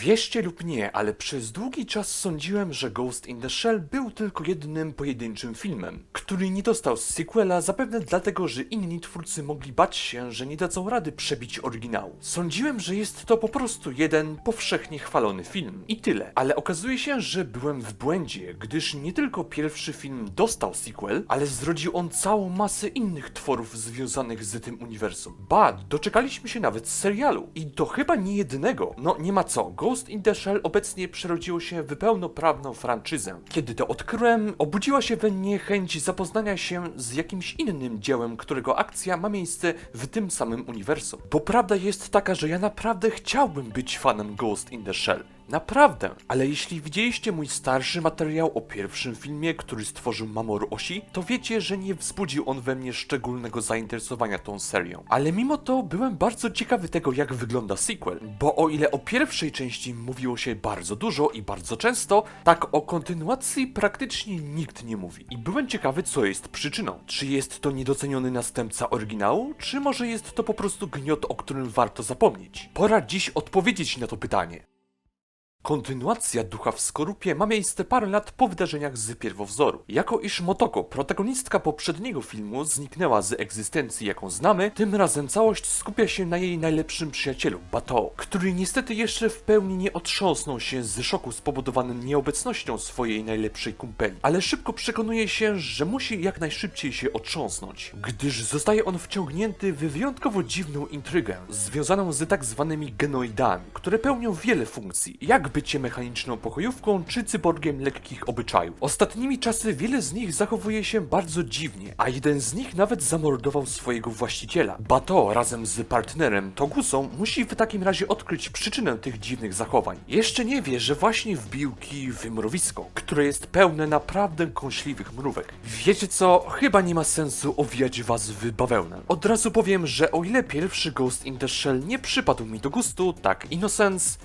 Wierzcie lub nie, ale przez długi czas sądziłem, że Ghost in the Shell był tylko jednym pojedynczym filmem, który nie dostał sequela zapewne dlatego, że inni twórcy mogli bać się, że nie dadzą rady przebić oryginału. Sądziłem, że jest to po prostu jeden powszechnie chwalony film i tyle, ale okazuje się, że byłem w błędzie, gdyż nie tylko pierwszy film dostał sequel, ale zrodził on całą masę innych tworów związanych z tym uniwersum. Ba, doczekaliśmy się nawet serialu i to chyba nie jednego. No nie ma co, Ghost in the Shell obecnie przerodziło się w pełnoprawną franczyzę. Kiedy to odkryłem, obudziła się we mnie chęć zapoznania się z jakimś innym dziełem, którego akcja ma miejsce w tym samym uniwersum. Bo prawda jest taka, że ja naprawdę chciałbym być fanem Ghost in the Shell. Naprawdę, ale jeśli widzieliście mój starszy materiał o pierwszym filmie, który stworzył Mamoru Osi, to wiecie, że nie wzbudził on we mnie szczególnego zainteresowania tą serią. Ale mimo to byłem bardzo ciekawy tego, jak wygląda sequel, bo o ile o pierwszej części mówiło się bardzo dużo i bardzo często, tak o kontynuacji praktycznie nikt nie mówi. I byłem ciekawy, co jest przyczyną. Czy jest to niedoceniony następca oryginału, czy może jest to po prostu gniot, o którym warto zapomnieć? Pora dziś odpowiedzieć na to pytanie. Kontynuacja Ducha w Skorupie ma miejsce parę lat po wydarzeniach z pierwowzoru. Jako iż Motoko, protagonistka poprzedniego filmu, zniknęła z egzystencji jaką znamy, tym razem całość skupia się na jej najlepszym przyjacielu, Bato, który niestety jeszcze w pełni nie otrząsnął się z szoku spowodowanym nieobecnością swojej najlepszej kumpeli, ale szybko przekonuje się, że musi jak najszybciej się otrząsnąć, gdyż zostaje on wciągnięty w wyjątkowo dziwną intrygę, związaną z tak zwanymi genoidami, które pełnią wiele funkcji, jak bycie mechaniczną pokojówką czy cyborgiem lekkich obyczajów. Ostatnimi czasy wiele z nich zachowuje się bardzo dziwnie, a jeden z nich nawet zamordował swojego właściciela. Bato razem z partnerem Togusą musi w takim razie odkryć przyczynę tych dziwnych zachowań. Jeszcze nie wie, że właśnie wbił kij w mrowisko, które jest pełne naprawdę kąśliwych mrówek. Wiecie co? Chyba nie ma sensu owijać was w bawełnę. Od razu powiem, że o ile pierwszy Ghost in the Shell nie przypadł mi do gustu, tak Innocence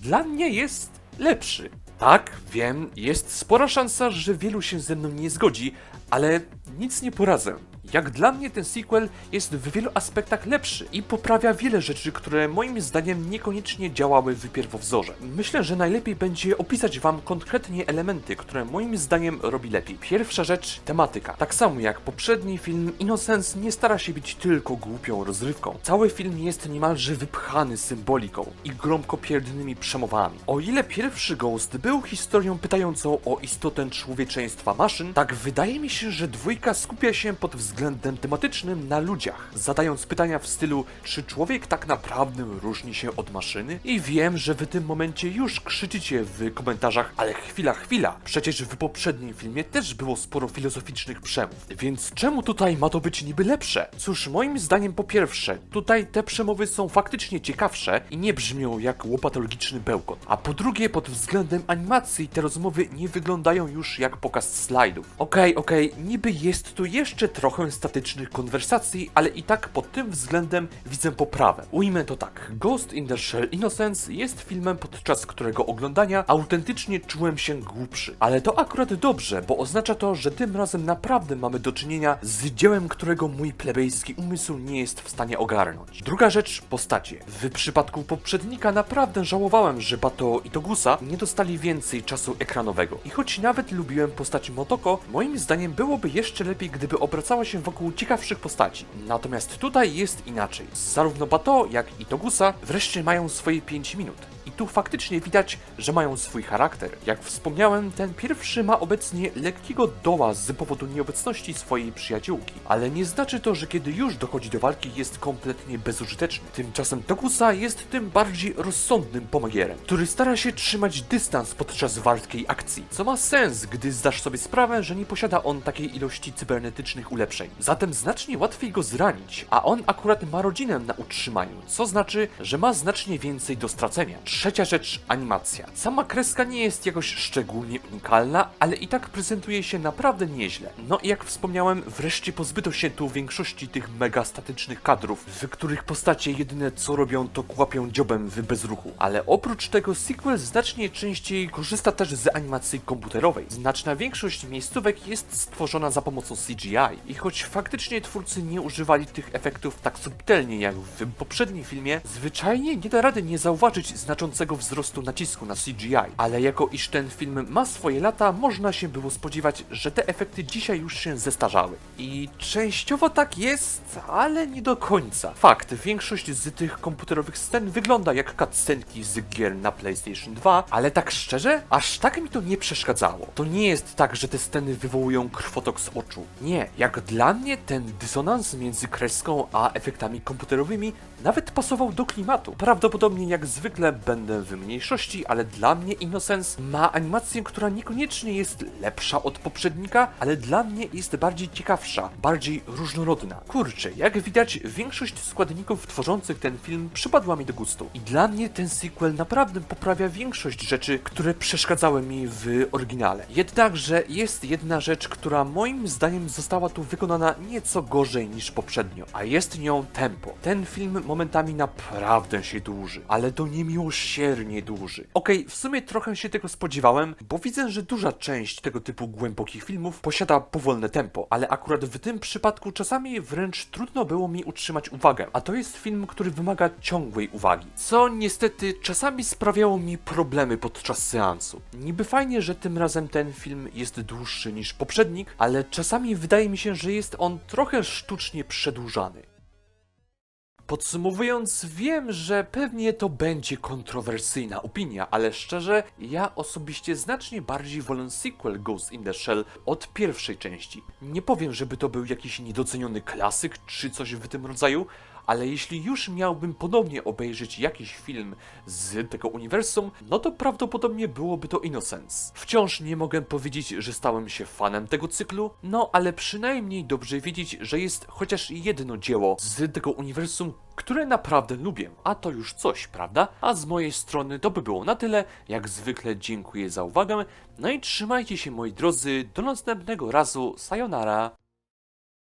dla mnie jest lepszy. Tak, wiem, jest spora szansa, że wielu się ze mną nie zgodzi, ale nic nie poradzę. Jak dla mnie ten sequel jest w wielu aspektach lepszy i poprawia wiele rzeczy, które moim zdaniem niekoniecznie działały w pierwowzorze. Myślę, że najlepiej będzie opisać wam konkretnie elementy, które moim zdaniem robi lepiej. Pierwsza rzecz, tematyka. Tak samo jak poprzedni film, Innocence nie stara się być tylko głupią rozrywką. Cały film jest niemalże wypchany symboliką i gromkopierdnymi przemowami. O ile pierwszy Ghost był historią pytającą o istotę człowieczeństwa maszyn, tak wydaje mi się, że dwójka skupia się pod względem tematycznym na ludziach, zadając pytania w stylu, czy człowiek tak naprawdę różni się od maszyny? I wiem, że w tym momencie już krzyczycie w komentarzach, ale chwila, chwila, przecież w poprzednim filmie też było sporo filozoficznych przemów, więc czemu tutaj ma to być niby lepsze? Cóż, moim zdaniem po pierwsze, tutaj te przemowy są faktycznie ciekawsze i nie brzmią jak łopatologiczny bełkot, a po drugie pod względem animacji te rozmowy nie wyglądają już jak pokaz slajdów. Okej, okej, niby jest tu jeszcze trochę statycznych konwersacji, ale i tak pod tym względem widzę poprawę. Ujmę to tak. Ghost in the Shell Innocence jest filmem, podczas którego oglądania autentycznie czułem się głupszy. Ale to akurat dobrze, bo oznacza to, że tym razem naprawdę mamy do czynienia z dziełem, którego mój plebejski umysł nie jest w stanie ogarnąć. Druga rzecz, postacie. W przypadku poprzednika naprawdę żałowałem, że Bato i Togusa nie dostali więcej czasu ekranowego. I choć nawet lubiłem postać Motoko, moim zdaniem byłoby jeszcze lepiej, gdyby obracała się wokół ciekawszych postaci. Natomiast tutaj jest inaczej. Zarówno Bato, jak i Togusa wreszcie mają swoje 5 minut. I tu faktycznie widać, że mają swój charakter. Jak wspomniałem, ten pierwszy ma obecnie lekkiego doła z powodu nieobecności swojej przyjaciółki. Ale nie znaczy to, że kiedy już dochodzi do walki jest kompletnie bezużyteczny. Tymczasem Togusa jest tym bardziej rozsądnym pomagierem, który stara się trzymać dystans podczas walki akcji. Co ma sens, gdy zdasz sobie sprawę, że nie posiada on takiej ilości cybernetycznych ulepszeń. Zatem znacznie łatwiej go zranić, a on akurat ma rodzinę na utrzymaniu, co znaczy, że ma znacznie więcej do stracenia. Trzecia rzecz, animacja. Sama kreska nie jest jakoś szczególnie unikalna, ale i tak prezentuje się naprawdę nieźle. No i jak wspomniałem, wreszcie pozbyto się tu większości tych mega statycznych kadrów, w których postacie jedyne co robią to kłapią dziobem w bezruchu. Ale oprócz tego sequel znacznie częściej korzysta też z animacji komputerowej. Znaczna większość miejscówek jest stworzona za pomocą CGI i choć faktycznie twórcy nie używali tych efektów tak subtelnie jak w poprzednim filmie, zwyczajnie nie da rady nie zauważyć znaczącego znaczącego wzrostu nacisku na CGI, ale jako iż ten film ma swoje lata, można się było spodziewać, że te efekty dzisiaj już się zestarzały. I częściowo tak jest, ale nie do końca. Fakt, większość z tych komputerowych scen wygląda jak cutscenki z gier na PlayStation 2, ale tak szczerze, aż tak mi to nie przeszkadzało. To nie jest tak, że te sceny wywołują krwotok z oczu. Nie, jak dla mnie ten dysonans między kreską a efektami komputerowymi nawet pasował do klimatu. Prawdopodobnie jak zwykle będę w mniejszości, ale dla mnie Innocence ma animację, która niekoniecznie jest lepsza od poprzednika, ale dla mnie jest bardziej ciekawsza, bardziej różnorodna. Kurczę, jak widać, większość składników tworzących ten film przypadła mi do gustu. I dla mnie ten sequel naprawdę poprawia większość rzeczy, które przeszkadzały mi w oryginale. Jednakże jest jedna rzecz, która moim zdaniem została tu wykonana nieco gorzej niż poprzednio, a jest nią tempo. Ten film momentami naprawdę się dłuży, ale to niemiłosiernie dłuży. Okej, w sumie trochę się tego spodziewałem, bo widzę, że duża część tego typu głębokich filmów posiada powolne tempo, ale akurat w tym przypadku czasami wręcz trudno było mi utrzymać uwagę, a to jest film, który wymaga ciągłej uwagi, co niestety czasami sprawiało mi problemy podczas seansu. Niby fajnie, że tym razem ten film jest dłuższy niż poprzednik, ale czasami wydaje mi się, że jest on trochę sztucznie przedłużany. Podsumowując, wiem, że pewnie to będzie kontrowersyjna opinia, ale szczerze, ja osobiście znacznie bardziej wolę sequel Ghost in the Shell od pierwszej części. Nie powiem, żeby to był jakiś niedoceniony klasyk czy coś w tym rodzaju, ale jeśli już miałbym ponownie obejrzeć jakiś film z tego uniwersum, no to prawdopodobnie byłoby to Innocence. Wciąż nie mogę powiedzieć, że stałem się fanem tego cyklu, no ale przynajmniej dobrze wiedzieć, że jest chociaż jedno dzieło z tego uniwersum, które naprawdę lubię, a to już coś, prawda? A z mojej strony to by było na tyle, jak zwykle dziękuję za uwagę, no i trzymajcie się moi drodzy, do następnego razu, sayonara!